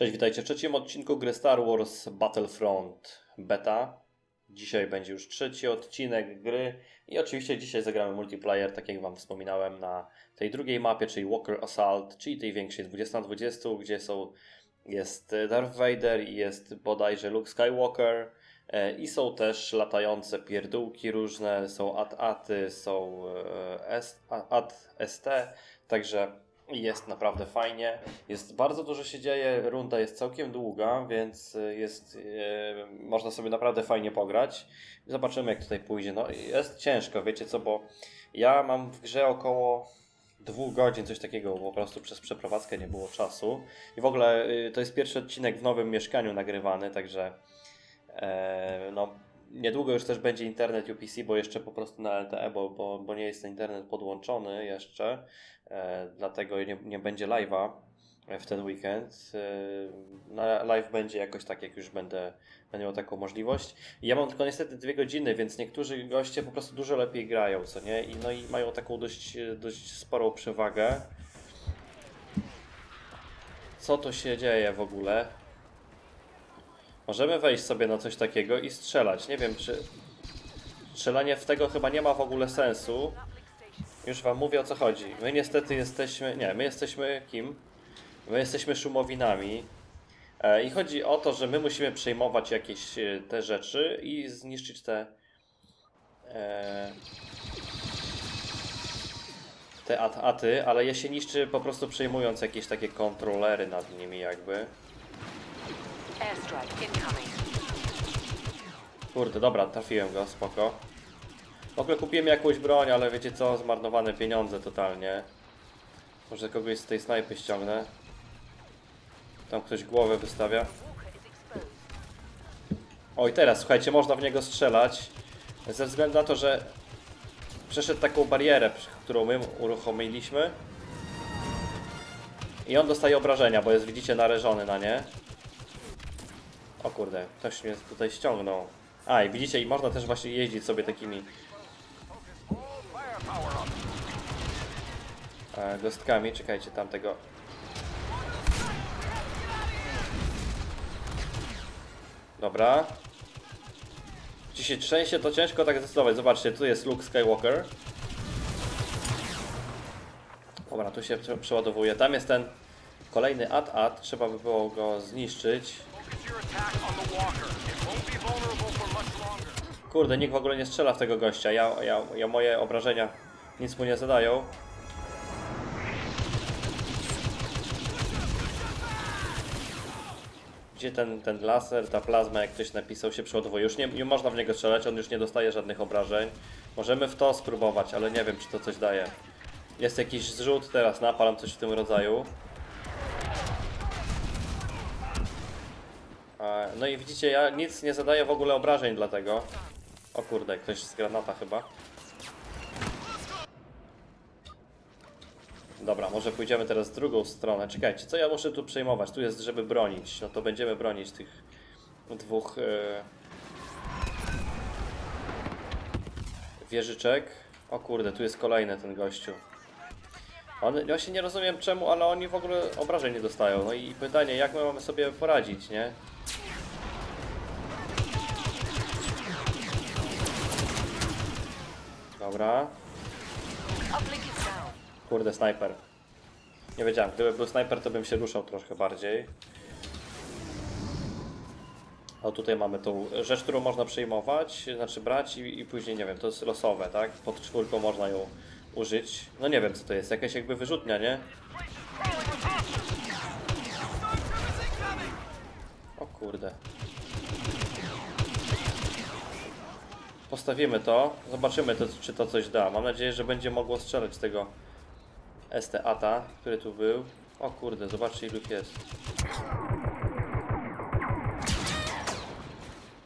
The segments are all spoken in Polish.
Cześć, witajcie w trzecim odcinku gry Star Wars Battlefront Beta. Dzisiaj będzie już trzeci odcinek gry i oczywiście dzisiaj zagramy multiplayer, tak jak Wam wspominałem, na tej drugiej mapie, czyli Walker Assault, czyli tej większej 20 na 20, gdzie są, jest Darth Vader i jest bodajże Luke Skywalker e, i są też latające pierdółki różne, są AT-ATy, są e, AT-ST, także jest naprawdę fajnie. Jest bardzo dużo się dzieje. Runda jest całkiem długa, więc jest, e, można sobie naprawdę fajnie pograć. Zobaczymy, jak tutaj pójdzie. No, jest ciężko, wiecie co, bo ja mam w grze około dwóch godzin, coś takiego, po prostu przez przeprowadzkę nie było czasu. I w ogóle y, to jest pierwszy odcinek w nowym mieszkaniu nagrywany, także e, no, niedługo już też będzie internet UPC, bo jeszcze po prostu na LTE, bo, bo, bo nie jest internet podłączony jeszcze, e, dlatego nie, nie będzie live'a w ten weekend. E, live będzie jakoś tak, jak już będę, będę miał taką możliwość. Ja mam tylko niestety dwie godziny, więc niektórzy goście po prostu dużo lepiej grają, co nie? I, no i mają taką dość, dość sporą przewagę. Co to się dzieje w ogóle? Możemy wejść sobie na coś takiego i strzelać. Nie wiem, czy... Strzelanie w tego chyba nie ma w ogóle sensu. Już wam mówię o co chodzi. My niestety jesteśmy... Nie, my jesteśmy kim? My jesteśmy szumowinami. E, I chodzi o to, że my musimy przejmować jakieś e, te rzeczy i zniszczyć te... E, te at aty, ale je się niszczy po prostu przejmując jakieś takie kontrolery nad nimi jakby. Kurde, dobra, trafiłem go, spoko. W ogóle kupiłem jakąś broń, ale wiecie co, zmarnowane pieniądze totalnie. Może kogoś z tej snajpy ściągnę. Tam ktoś głowę wystawia. Oj, teraz słuchajcie, można w niego strzelać. Ze względu na to, że przeszedł taką barierę, którą my uruchomiliśmy. I on dostaje obrażenia, bo jest, widzicie, narażony na nie. O kurde, ktoś mnie tutaj ściągnął. A, i widzicie, i można też właśnie jeździć sobie takimi e, gostkami. Czekajcie, tamtego. Dobra. Ci się trzęsie, to ciężko tak zdecydować. Zobaczcie, tu jest Luke Skywalker. Dobra, tu się prze- przeładowuje. Tam jest ten kolejny AT-AT. Trzeba by było go zniszczyć. Kurde, nikt w ogóle nie strzela w tego gościa. Ja, ja, ja moje obrażenia nic mu nie zadają. Gdzie ten, ten laser, ta plazma, jak ktoś napisał, się przeładowuje. Już nie, nie można w niego strzelać, on już nie dostaje żadnych obrażeń. Możemy w to spróbować, ale nie wiem, czy to coś daje. Jest jakiś zrzut teraz, napalam coś w tym rodzaju. No i widzicie, ja nic nie zadaję w ogóle obrażeń dlatego. O kurde, ktoś z granata chyba. Dobra, może pójdziemy teraz w drugą stronę. Czekajcie, co ja muszę tu przejmować? Tu jest, żeby bronić. No to będziemy bronić tych dwóch e, wieżyczek. O kurde, tu jest kolejny ten gościu. On, ja się nie rozumiem czemu, ale oni w ogóle obrażeń nie dostają. No i pytanie, jak my mamy sobie poradzić, nie? Dobra. Kurde, snajper. Nie wiedziałem, gdyby był snajper, to bym się ruszał troszkę bardziej. O, tutaj mamy tą rzecz, którą można przejmować, znaczy brać i, i później, nie wiem, to jest losowe, tak? Pod czwórką można ją użyć. No nie wiem, co to jest, jakaś jakby wyrzutnia, nie? O kurde. Postawimy to, zobaczymy, to, czy to coś da. Mam nadzieję, że będzie mogło strzelać z tego ST-ATA, który tu był. O kurde, zobaczcie ilu jest.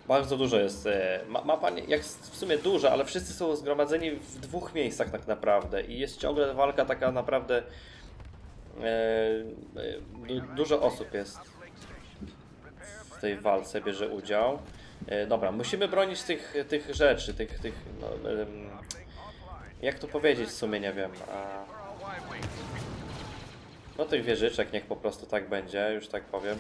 Bardzo dużo jest. e, Ma, mapa jak w sumie duża, ale wszyscy są zgromadzeni w dwóch miejscach tak naprawdę i jest ciągle walka taka naprawdę. E, e, du, dużo osób jest w tej walce bierze udział. E, dobra, musimy bronić tych, tych rzeczy, tych, tych no, jak to powiedzieć w sumie, nie wiem. A, No tych wieżyczek niech po prostu tak będzie, już tak powiem.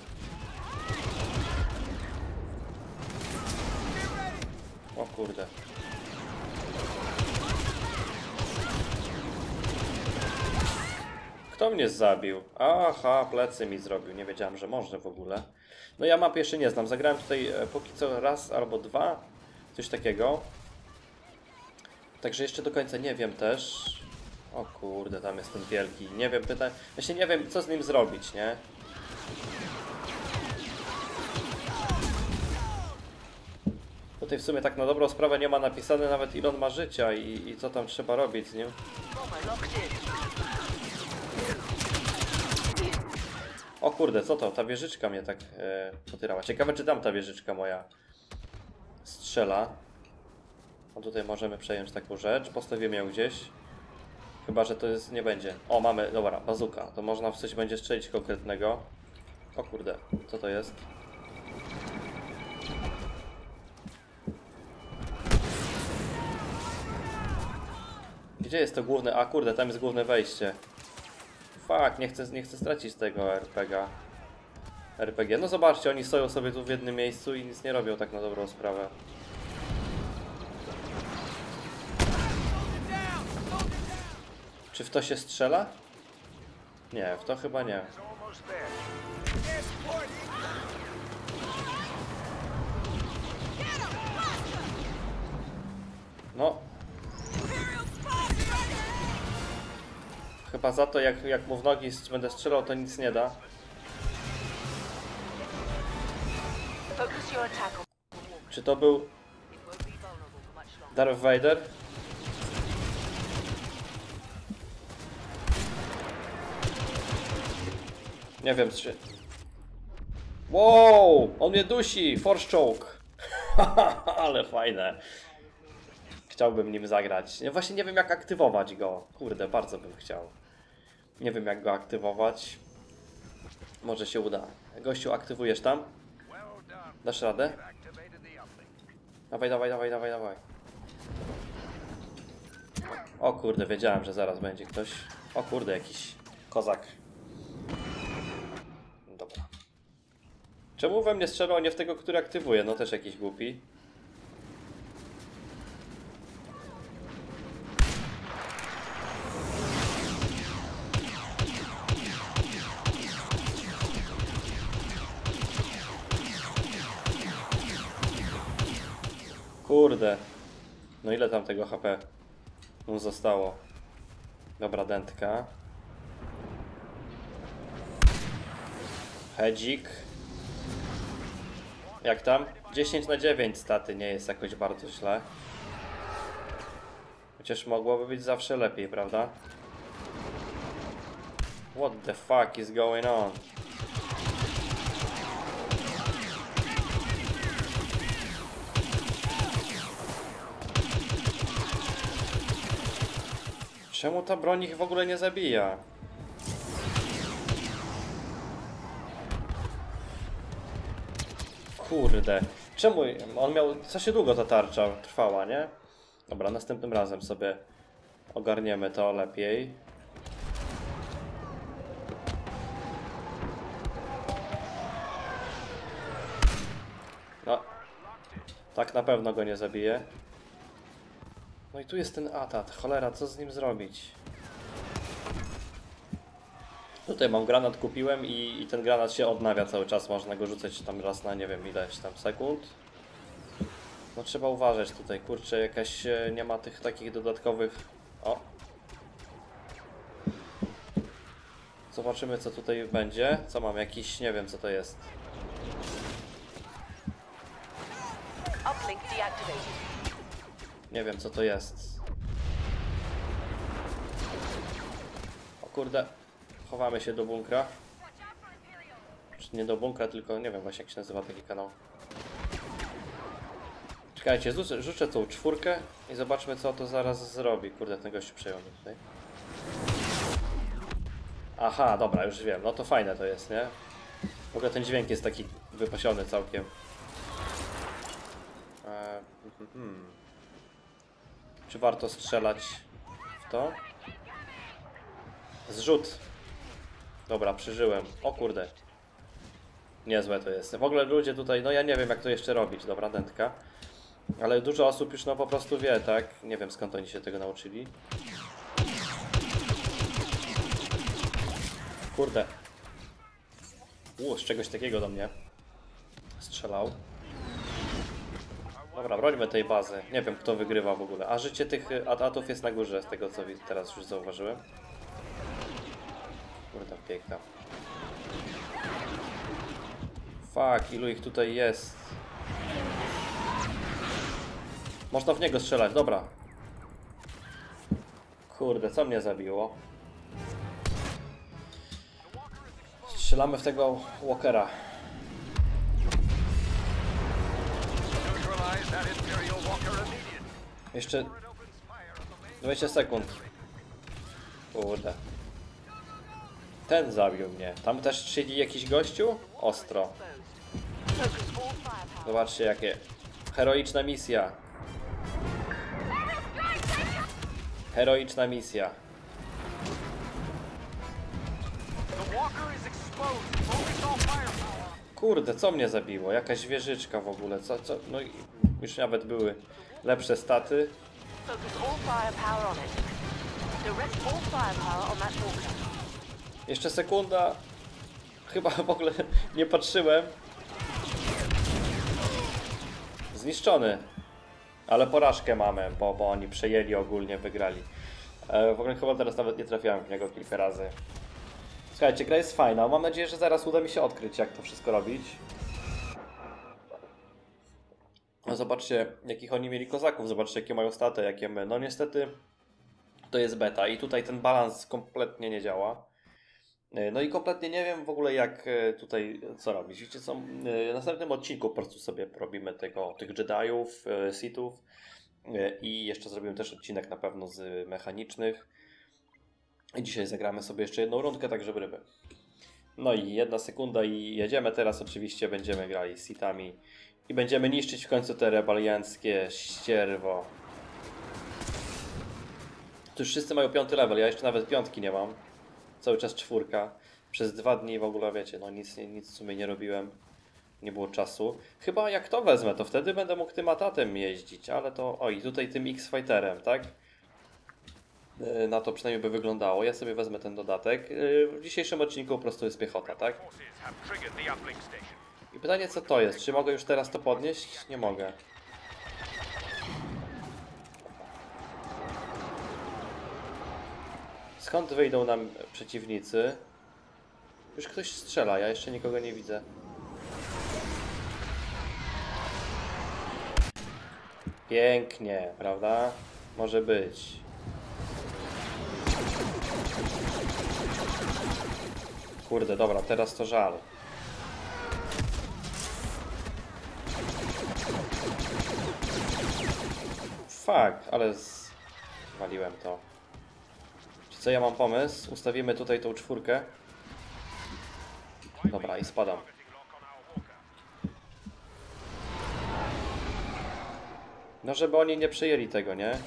O kurde. Kto mnie zabił? Aha, plecy mi zrobił. Nie wiedziałem, że można w ogóle. No ja mapy jeszcze nie znam. Zagrałem tutaj e, póki co raz albo dwa. Coś takiego. Także jeszcze do końca nie wiem też. O kurde, tam jest ten wielki. Nie wiem, pytań. Właśnie nie wiem, co z nim zrobić, nie? Tutaj w sumie tak na dobrą sprawę nie ma napisane nawet ile on ma życia i, i co tam trzeba robić z nim. O kurde, co to? Ta wieżyczka mnie tak e, potyrała. Ciekawe, czy tam ta wieżyczka moja strzela. No tutaj możemy przejąć taką rzecz. Postawimy ją gdzieś. Chyba, że to jest, nie będzie. O, mamy, dobra, bazuka. To można w coś będzie strzelić konkretnego. O kurde, co to jest? Gdzie jest to główne? A kurde, tam jest główne wejście. Fuck, nie chcę, nie chcę stracić tego RPG. RPG. No zobaczcie, oni stoją sobie tu w jednym miejscu i nic nie robią tak na dobrą sprawę. Czy w to się strzela? Nie, w to chyba nie. Chyba za to, jak, jak mu w nogi będę strzelał, to nic nie da. Czy to był. Darth Vader? Nie wiem, czy... Wow! On mnie dusi! Force choke! Ale fajne. Chciałbym nim zagrać. Ja właśnie nie wiem jak aktywować go. Kurde, bardzo bym chciał. Nie wiem jak go aktywować. Może się uda. Gościu, aktywujesz tam? Dasz radę? Dawaj, dawaj, dawaj, dawaj, dawaj. O kurde, wiedziałem, że zaraz będzie ktoś. O kurde, jakiś kozak. Dobra. Czemu we mnie strzelał, a nie w tego, który aktywuje? No też jakiś głupi. Kurde. No ile tam tego HP mu zostało? Dobra, dętka. Hedzik. Jak tam? 10 na 9 staty nie jest jakoś bardzo źle. Chociaż mogłoby być zawsze lepiej, prawda? What the fuck is going on? Czemu ta broń ich w ogóle nie zabija? Kurde. Czemu on miał. Co się długo ta tarcza trwała, nie? Dobra, następnym razem sobie ogarniemy to lepiej. No. Tak na pewno go nie zabije. No i tu jest ten atat. Cholera, co z nim zrobić? Tutaj mam granat, kupiłem i, i ten granat się odnawia cały czas. Można go rzucać tam raz na nie wiem ileś tam sekund. No trzeba uważać tutaj, kurczę, jakaś e, nie ma tych takich dodatkowych. O! Zobaczymy co tutaj będzie. Co mam? Jakiś, nie wiem co to jest. Uplink deactivated. Nie wiem co to jest. O kurde. Chowamy się do bunkra. Czy nie do bunkra, tylko nie wiem właśnie jak się nazywa taki kanał. Czekajcie, rzucę, tą czwórkę i zobaczmy co to zaraz zrobi. Kurde, ten gościu przejął mnie tutaj. Aha, dobra, już wiem. No to fajne to jest, nie? W ogóle ten dźwięk jest taki wypasiony całkiem. Eee, hmm. Czy warto strzelać w to? Zrzut. Dobra, przeżyłem. O kurde. Niezłe to jest. W ogóle ludzie tutaj, no ja nie wiem jak to jeszcze robić, dobra, dętka. Ale dużo osób już no po prostu wie, tak? Nie wiem skąd oni się tego nauczyli. Kurde. U, z czegoś takiego do mnie. Strzelał. Dobra, brońmy tej bazy. Nie wiem kto wygrywa w ogóle. A życie tych y, atatów jest na górze, z tego co teraz już zauważyłem. Kurde, piękna. Fuck, ilu ich tutaj jest. Można w niego strzelać, dobra. Kurde, co mnie zabiło? Strzelamy w tego Walkera. Jeszcze It opens fire on the main 20 sekund. Kurde. Ten zabił mnie. Tam też siedzi jakiś gościu? Ostro. Zobaczcie jakie. Heroiczna misja. Heroiczna misja. Kurde, co mnie zabiło? Jakaś wieżyczka w ogóle. Co, co? No i już nawet były lepsze staty. Jeszcze sekunda. Chyba w ogóle nie patrzyłem. Zniszczony. Ale porażkę mamy, bo, bo oni przejęli ogólnie, wygrali. E, w ogóle chyba teraz nawet nie trafiałem w niego kilka razy. Słuchajcie, gra jest fajna. Mam nadzieję, że zaraz uda mi się odkryć, jak to wszystko robić. No zobaczcie, jakich oni mieli kozaków. Zobaczcie, jakie mają staty, jakie my. No niestety to jest beta i tutaj ten balans kompletnie nie działa. E, No i kompletnie nie wiem w ogóle jak e, tutaj co robić. Wiecie co, E, w następnym odcinku po prostu sobie robimy tego, tych Jediów, Sithów i jeszcze zrobimy też odcinek na pewno z mechanicznych. I dzisiaj zagramy sobie jeszcze jedną rundkę, tak żeby ryby. No i jedna sekunda i jedziemy. Teraz oczywiście będziemy grali z Sithami i będziemy niszczyć w końcu te rebelianckie ścierwo. Tu wszyscy mają piąty level, ja jeszcze nawet piątki nie mam. Cały czas czwórka. Przez dwa dni w ogóle wiecie, no nic, nic w sumie nie robiłem. Nie było czasu. Chyba jak to wezmę, to wtedy będę mógł tym atatem jeździć, ale to... O i tutaj tym X-Fighterem, tak? Yy, Na to przynajmniej by wyglądało. Ja sobie wezmę ten dodatek. Yy, W dzisiejszym odcinku po prostu jest piechota, tak? Pytanie co to jest? Czy mogę już teraz to podnieść? Nie mogę. Skąd wyjdą nam przeciwnicy? Już ktoś strzela, ja jeszcze nikogo nie widzę. Pięknie, prawda? Może być. Kurde, dobra, teraz to żal. Fuck, ale zwaliłem to. Czy co ja mam pomysł? Ustawimy tutaj tą czwórkę. Dobra, i spadam. No, żeby oni nie przejęli tego, nie?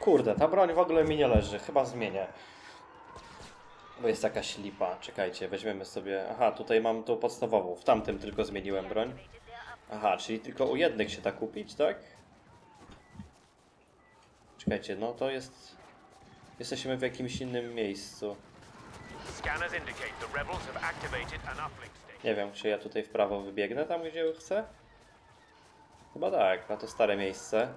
Kurde, ta broń w ogóle mi nie leży. Chyba zmienię. Bo jest jakaś lipa. Czekajcie, weźmiemy sobie... Aha, tutaj mam tą podstawową. W tamtym tylko zmieniłem broń. Aha, czyli tylko u jednych się da kupić, tak? Czekajcie, no to jest... Jesteśmy w jakimś innym miejscu. Nie wiem, czy ja tutaj w prawo wybiegnę tam, gdzie chcę? Chyba tak, na to stare miejsce.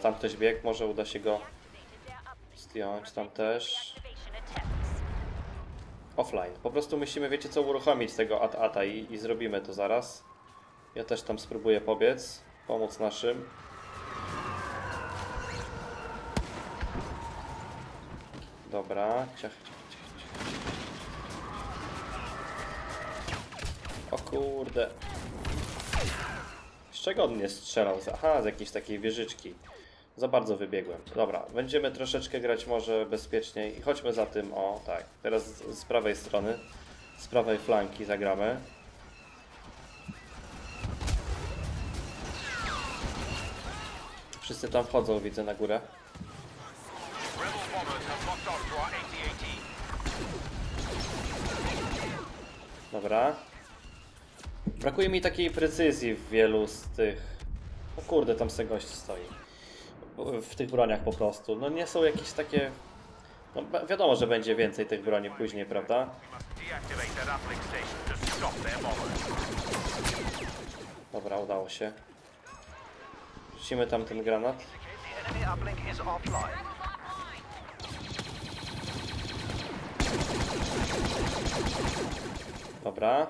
Tam ktoś biegł, może uda się go zdjąć, tam też. Offline. Po prostu musimy, wiecie co, uruchomić tego at-ata i, i zrobimy to zaraz. Ja też tam spróbuję pobiec, pomóc naszym. Dobra, ciach, ciach, ciach, ciach. O kurde. Z czego on mnie strzelał? Aha, z jakiejś takiej wieżyczki. Za bardzo wybiegłem. Dobra, będziemy troszeczkę grać może bezpieczniej i chodźmy za tym, o tak, teraz z, prawej strony, z prawej flanki zagramy. Wszyscy tam wchodzą, widzę na górę. Dobra. Brakuje mi takiej precyzji w wielu z tych. O kurde, tam se gość stoi. W tych broniach po prostu. No nie są jakieś takie. No wi- wiadomo, że będzie więcej tych broni później, prawda? Dobra, udało się. Rzucimy tam ten granat. Dobra.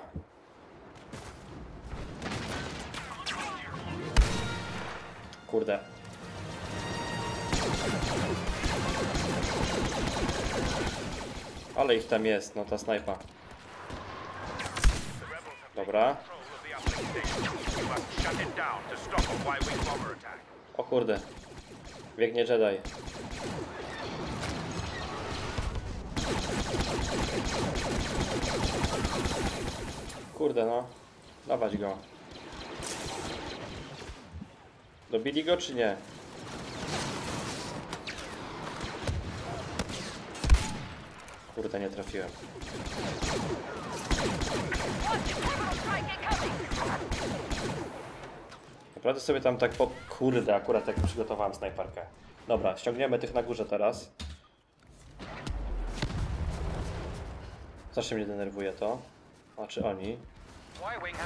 Kurde. Ale ich tam jest, no ta snajpa. Dobra. O kurde. Biegnie Jedi. Kurde no. Dawać go. Dobili go czy nie? Kurde, nie trafiłem. Naprawdę sobie tam tak po... Kurde, akurat jak przygotowałem snajperkę. Dobra, ściągniemy tych na górze teraz. Zawsze mnie denerwuje to. A czy oni? Y-wing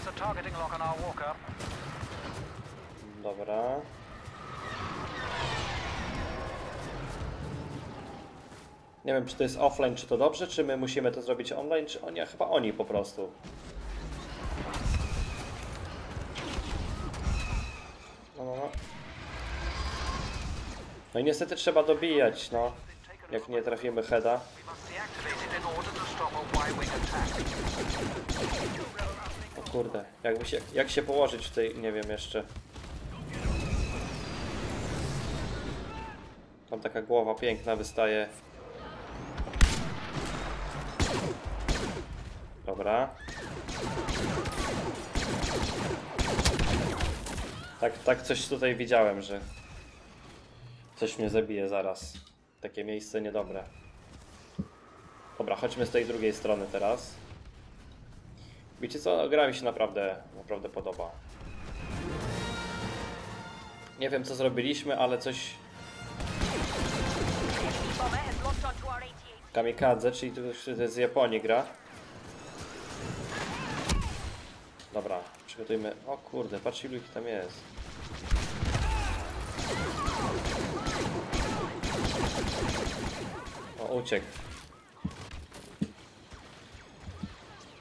Nie wiem, czy to jest offline, czy to dobrze, czy my musimy to zrobić online, czy oni, a chyba oni po prostu. No, no, no. No i niestety trzeba dobijać, no. Jak nie trafimy heada. O kurde, jakby się, jak się położyć w tej, nie wiem jeszcze. Tam taka głowa piękna wystaje. Dobra. Tak, tak coś tutaj widziałem, że coś mnie zabije zaraz. Takie miejsce niedobre. Dobra, chodźmy z tej drugiej strony teraz. Wiecie co, gra mi się naprawdę, naprawdę podoba. Nie wiem co zrobiliśmy, ale coś... Kamikadze, czyli to jest z Japonii gra. Dobra, przygotujmy... O kurde, patrz ilu ich tam jest. O, uciekł.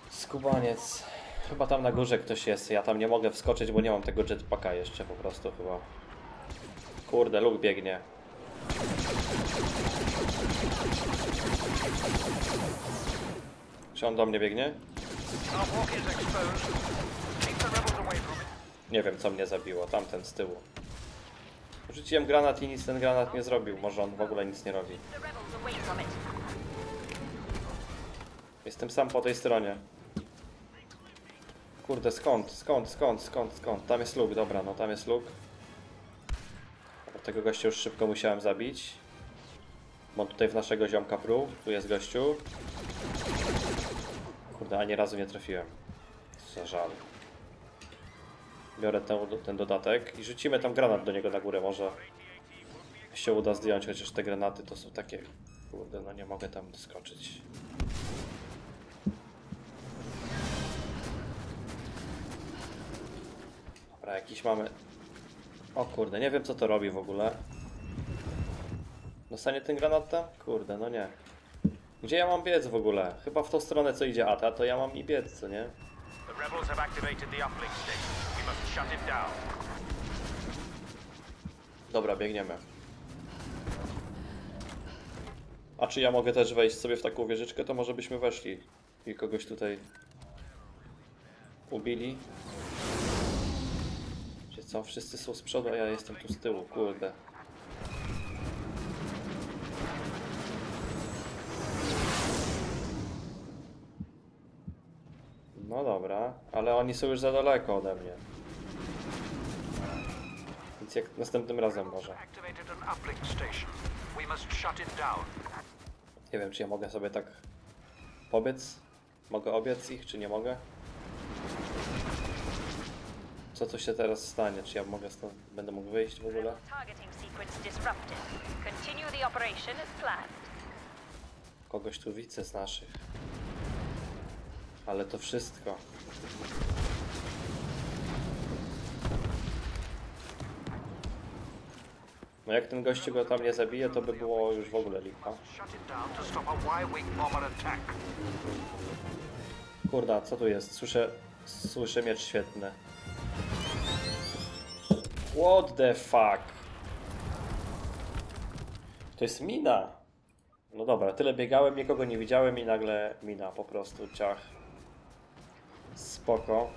Skubaniec. Chyba tam na górze ktoś jest. Ja tam nie mogę wskoczyć, bo nie mam tego jetpacka jeszcze po prostu chyba. Kurde, luk biegnie. Czy on do mnie biegnie? Nie wiem co mnie zabiło, tamten z tyłu. Rzuciłem granat i nic ten granat nie zrobił. Może on w ogóle nic nie robi. Jestem sam po tej stronie. Kurde, skąd, skąd, skąd, skąd, skąd? Tam jest luk, dobra, no tam jest luk. Tego gościa już szybko musiałem zabić. Bo tutaj w naszego ziomka pruł. Tu jest gościu. Kurde, ani razu nie trafiłem. Za żal. Biorę ten, ten dodatek i rzucimy tam granat do niego na górę. Może się uda zdjąć, chociaż te granaty to są takie... Kurde, no nie mogę tam doskoczyć. Dobra, jakiś mamy... O kurde, nie wiem co to robi w ogóle. Dostanie ten granat tam? Kurde, no nie. Gdzie ja mam biec w ogóle? Chyba w tą stronę co idzie Ata, to ja mam i biec, co nie? The rebels have activated the uplink station. We must shut it down. Dobra, biegniemy. A czy ja mogę też wejść sobie w taką wieżyczkę, to może byśmy weszli i kogoś tutaj ubili. Wiecie co, wszyscy są z przodu, a ja jestem tu z tyłu, kurde. No dobra, ale oni są już za daleko ode mnie. Więc jak następnym razem może. Nie wiem, czy ja mogę sobie tak pobiec? Mogę obiec ich, czy nie mogę? Co tu się teraz stanie? Czy ja mogę stąd, będę mógł wyjść w ogóle? Kogoś tu widzę z naszych. Ale to wszystko. No jak ten gościu go tam nie zabije, to by było już w ogóle lipa. Kurda, co tu jest? Słyszę, słyszę miecz świetny. What the fuck? To jest mina. No dobra, tyle biegałem, nikogo nie widziałem i nagle mina po prostu, ciach. Spoko.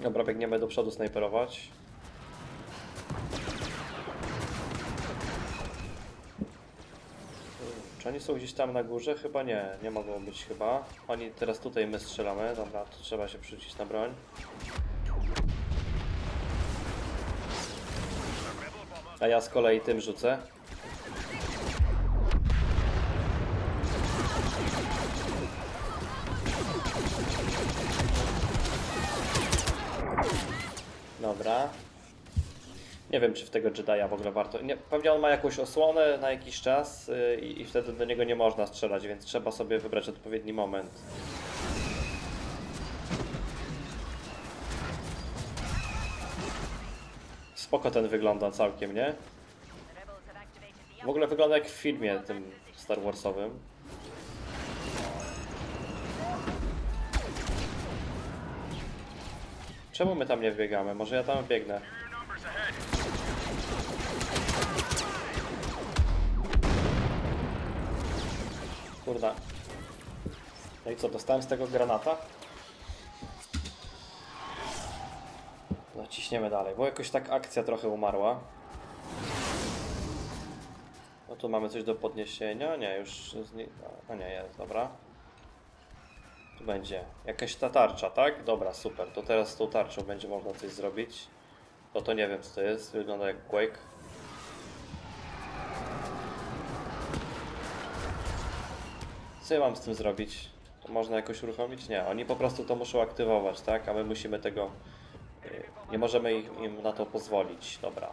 Dobra, biegniemy do przodu snajperować. Czy oni są gdzieś tam na górze? Chyba nie, nie mogą być chyba. Oni teraz tutaj my strzelamy, dobra, to trzeba się przerzucić na broń. A ja z kolei tym rzucę. Nie wiem, czy w tego Jedi'a w ogóle warto. Nie, pewnie on ma jakąś osłonę na jakiś czas yy, i, wtedy do niego nie można strzelać, więc trzeba sobie wybrać odpowiedni moment. Spoko ten wygląda całkiem, nie? W ogóle wygląda jak w filmie tym Star Warsowym. Czemu my tam nie wbiegamy? Może ja tam biegnę. Kurda. No i co, dostałem z tego granata? No ciśniemy dalej, bo jakoś tak akcja trochę umarła. No tu mamy coś do podniesienia. Nie, już. Zni... A nie, jest, dobra. Tu będzie jakaś ta tarcza, tak? Dobra, super. To teraz z tą tarczą będzie można coś zrobić. No to nie wiem co to jest. Wygląda jak Quake. Co ja mam z tym zrobić? To można jakoś uruchomić? Nie, oni po prostu to muszą aktywować, tak? A my musimy tego. y, Nie możemy im na to pozwolić. Dobra.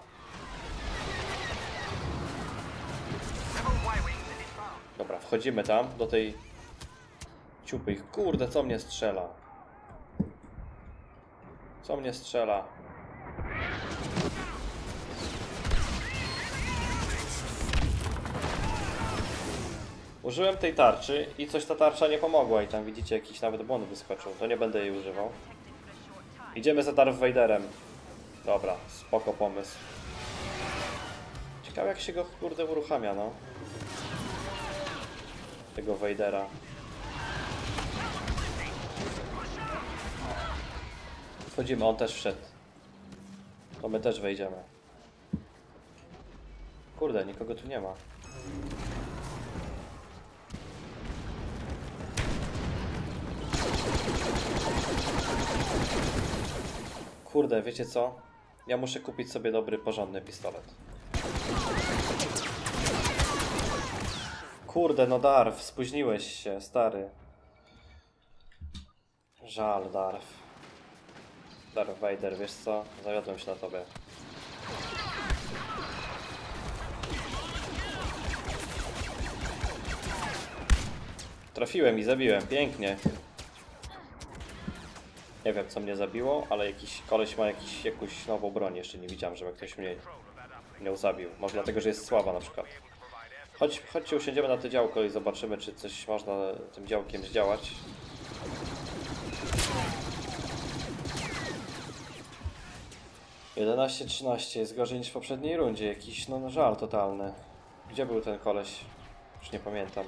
Dobra, wchodzimy tam, do tej ciupy. ich. Kurde, co mnie strzela? Co mnie strzela? Użyłem tej tarczy i coś ta tarcza nie pomogła i tam widzicie jakiś nawet błąd wyskoczył. To nie będę jej używał. Idziemy za Darth Vaderem. Dobra, spoko pomysł. Ciekawe jak się go kurde uruchamia, no tego Vadera. Wchodzimy, on też wszedł. To my też wejdziemy. Kurde, nikogo tu nie ma. Kurde, wiecie co? Ja muszę kupić sobie dobry, porządny pistolet. Kurde, no Darf, spóźniłeś się, stary. Żal, Darf. Darth Vader, wiesz co? Zawiodłem się na tobie. Trafiłem i zabiłem, pięknie. Nie wiem co mnie zabiło, ale jakiś koleś ma jakiś, jakąś nową broń, jeszcze nie widziałem, żeby ktoś mnie miał zabił. Może dlatego, że jest słaba na przykład. Chodź, chodźcie, usiądziemy na to działko i zobaczymy, czy coś można tym działkiem zdziałać. Jedenaście, trzynaście jest gorzej niż w poprzedniej rundzie. Jakiś no żal totalny. Gdzie był ten koleś? Już nie pamiętam.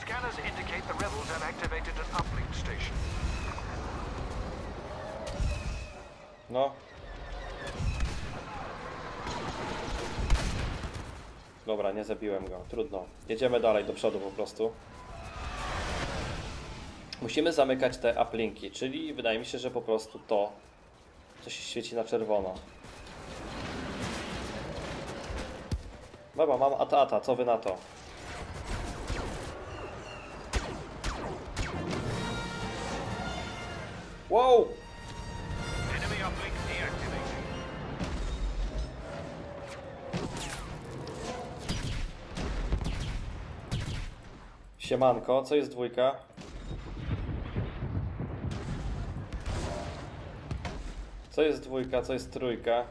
Scanners indicate the rebels have activated an uplink station. No. Dobra, nie zabiłem go. Trudno. Jedziemy dalej do przodu po prostu. Musimy zamykać te uplinki, czyli wydaje mi się, że po prostu to, co się świeci na czerwono. Dobra, mam ata-ata, co wy na to? Wow! Siemanko, co jest dwójka? Co jest dwójka, co jest trójka?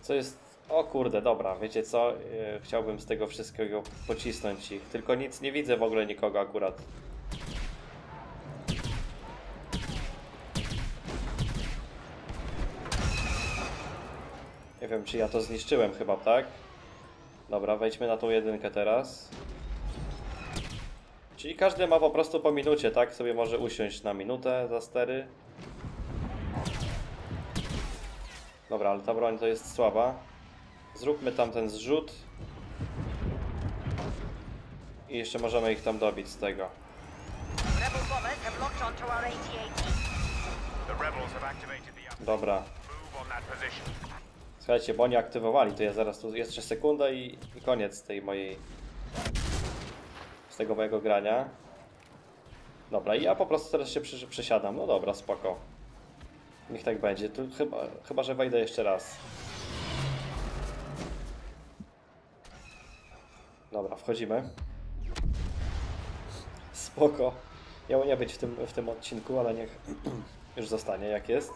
Co jest... O kurde, dobra, wiecie co? Yy, Chciałbym z tego wszystkiego pocisnąć ich, tylko nic nie widzę w ogóle nikogo akurat. Nie wiem, czy ja to zniszczyłem chyba, tak? Dobra, wejdźmy na tą jedynkę teraz. Czyli każdy ma po prostu po minucie, tak? Sobie może usiąść na minutę za stery. Dobra, ale ta broń to jest słaba. Zróbmy tam ten zrzut. I jeszcze możemy ich tam dobić z tego. Dobra. Słuchajcie, bo oni aktywowali, to ja zaraz tu jeszcze sekunda i, i koniec tej mojej... z tego mojego grania. Dobra, i ja po prostu teraz się przy, przesiadam. No dobra, spoko. Niech tak będzie. Tu chyba, chyba, że wejdę jeszcze raz. Dobra, wchodzimy. Spoko. Miało nie być w tym, w tym odcinku, ale niech już zostanie jak jest.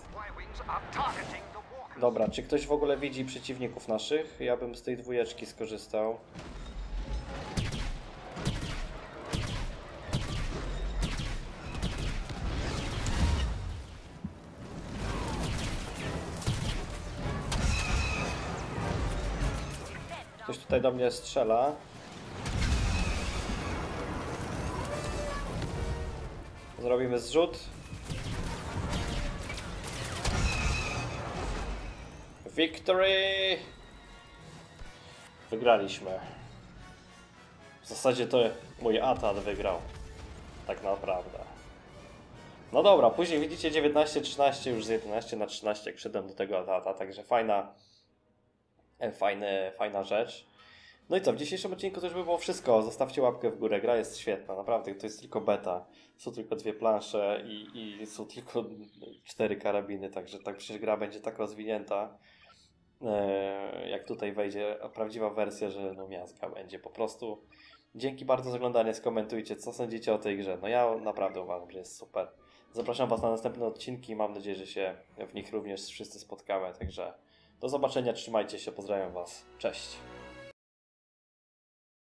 Dobra, czy ktoś w ogóle widzi przeciwników naszych? Ja bym z tej dwójeczki skorzystał. Ktoś tutaj do mnie strzela. Zrobimy zrzut. Victory! Wygraliśmy. W zasadzie to mój atat wygrał. Tak naprawdę. No dobra, później widzicie 19-13, już z 11 na 13 jak szedłem do tego atata, także fajna, e, fajny, fajna rzecz. No i co, w dzisiejszym odcinku to już by było wszystko. Zostawcie łapkę w górę, gra jest świetna, naprawdę, to jest tylko beta. Są tylko dwie plansze i, i są tylko cztery karabiny, także tak przecież gra będzie tak rozwinięta jak tutaj wejdzie prawdziwa wersja, że no miazga będzie po prostu. Dzięki bardzo za oglądanie, skomentujcie co sądzicie o tej grze. No ja naprawdę uważam, że jest super. Zapraszam Was na następne odcinki, mam nadzieję, że się w nich również wszyscy spotkamy, także do zobaczenia, trzymajcie się, pozdrawiam Was, cześć.